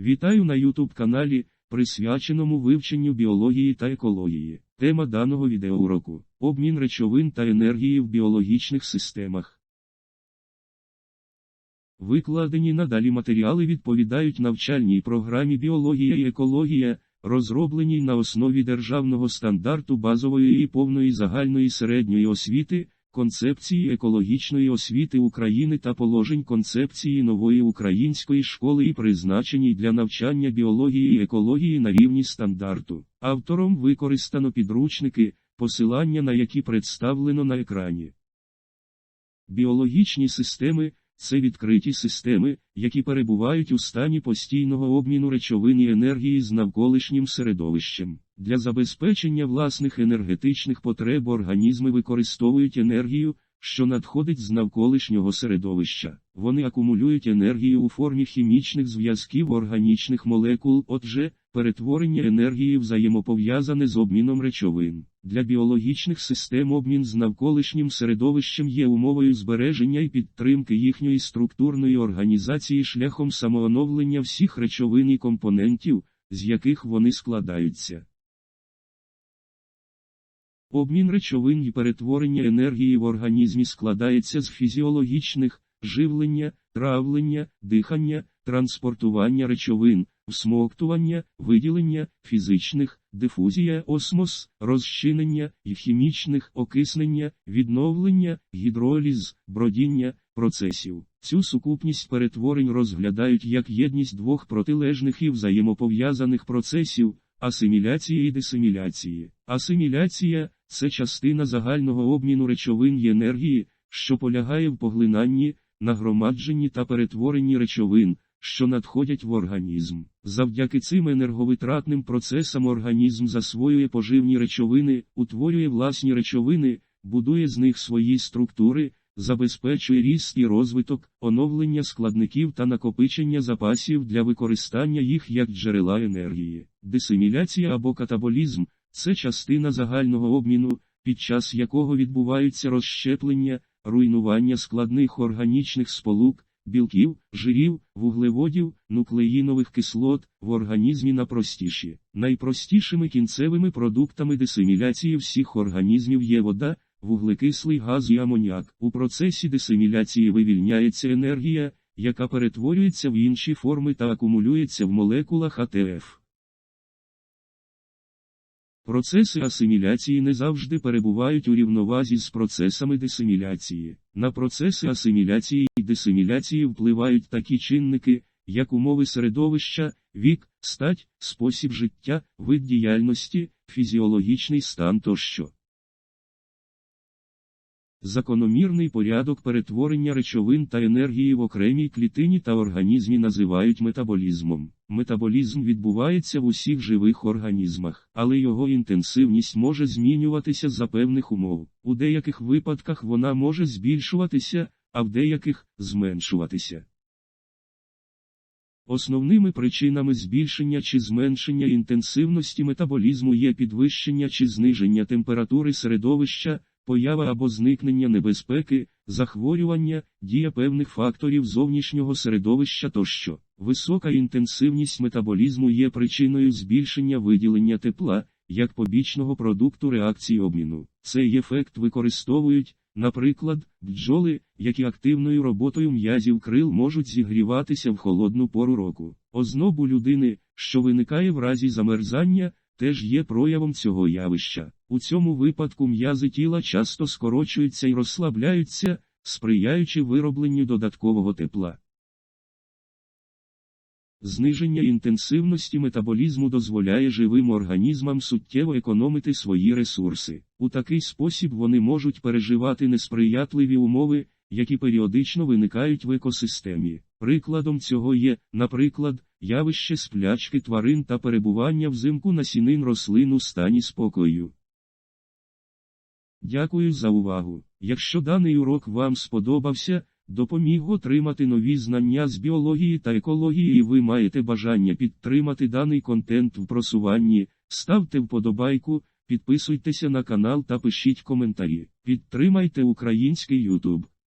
Вітаю на YouTube каналі, присвяченому вивченню біології та екології. Тема даного відеоуроку – обмін речовин та енергії в біологічних системах. Викладені надалі матеріали відповідають навчальній програмі біологія і екологія, розробленій на основі державного стандарту базової і повної загальної середньої освіти, концепції екологічної освіти України та положень концепції нової української школи і призначеній для навчання біології і екології на рівні стандарту. Автором використано підручники, посилання на які представлено на екрані. Біологічні системи це відкриті системи, які перебувають у стані постійного обміну речовин і енергії з навколишнім середовищем. Для забезпечення власних енергетичних потреб організми використовують енергію, що надходить з навколишнього середовища. Вони акумулюють енергію у формі хімічних зв'язків органічних молекул, отже, перетворення енергії взаємопов'язане з обміном речовин. Для біологічних систем обмін з навколишнім середовищем є умовою збереження і підтримки їхньої структурної організації шляхом самооновлення всіх речовин і компонентів, з яких вони складаються. Обмін речовин і перетворення енергії в організмі складається з фізіологічних, живлення, травлення, дихання, транспортування речовин, всмоктування, виділення, фізичних, дифузія, осмос, розчинення хімічних окиснення, відновлення, гідроліз, бродіння, процесів. Цю сукупність перетворень розглядають як єдність двох протилежних і взаємопов'язаних процесів асиміляції і дисиміляції. Асиміляція це частина загального обміну речовин і енергії, що полягає в поглинанні, нагромадженні та перетворенні речовин, що надходять в організм. Завдяки цим енерговитратним процесам організм засвоює поживні речовини, утворює власні речовини, будує з них свої структури, забезпечує ріст і розвиток, оновлення складників та накопичення запасів для використання їх як джерела енергії. Дисиміляція або катаболізм це частина загального обміну, під час якого відбуваються розщеплення, руйнування складних органічних сполук, білків, жирів, вуглеводів, нуклеїнових кислот в організмі на простіші. Найпростішими кінцевими продуктами дисиміляції всіх організмів є вода, вуглекислий газ і амоніак. У процесі дисиміляції вивільняється енергія, яка перетворюється в інші форми та акумулюється в молекулах АТФ. Процеси асиміляції не завжди перебувають у рівновазі з процесами дисиміляції. На процеси асиміляції і дисиміляції впливають такі чинники, як умови середовища, вік, стать, спосіб життя, вид діяльності, фізіологічний стан тощо. Закономірний порядок перетворення речовин та енергії в окремій клітині та організмі називають метаболізмом. Метаболізм відбувається в усіх живих організмах, але його інтенсивність може змінюватися за певних умов. У деяких випадках вона може збільшуватися, а в деяких зменшуватися. Основними причинами збільшення чи зменшення інтенсивності метаболізму є підвищення чи зниження температури середовища, поява або зникнення небезпеки, захворювання, дія певних факторів зовнішнього середовища тощо. Висока інтенсивність метаболізму є причиною збільшення виділення тепла, як побічного продукту реакції обміну. Цей ефект використовують, наприклад, бджоли, які активною роботою м'язів крил можуть зігріватися в холодну пору року. Ознобу людини, що виникає в разі замерзання, теж є проявом цього явища. У цьому випадку м'язи тіла часто скорочуються і розслабляються, сприяючи виробленню додаткового тепла. Зниження інтенсивності метаболізму дозволяє живим організмам суттєво економити свої ресурси. У такий спосіб вони можуть переживати несприятливі умови, які періодично виникають в екосистемі. Прикладом цього є, наприклад, явище сплячки тварин та перебування взимку насінин рослин у стані спокою. Дякую за увагу. Якщо даний урок вам сподобався, допоміг отримати нові знання з біології та екології і ви маєте бажання підтримати даний контент в просуванні, ставте вподобайку, підписуйтеся на канал та пишіть коментарі. Підтримайте український YouTube.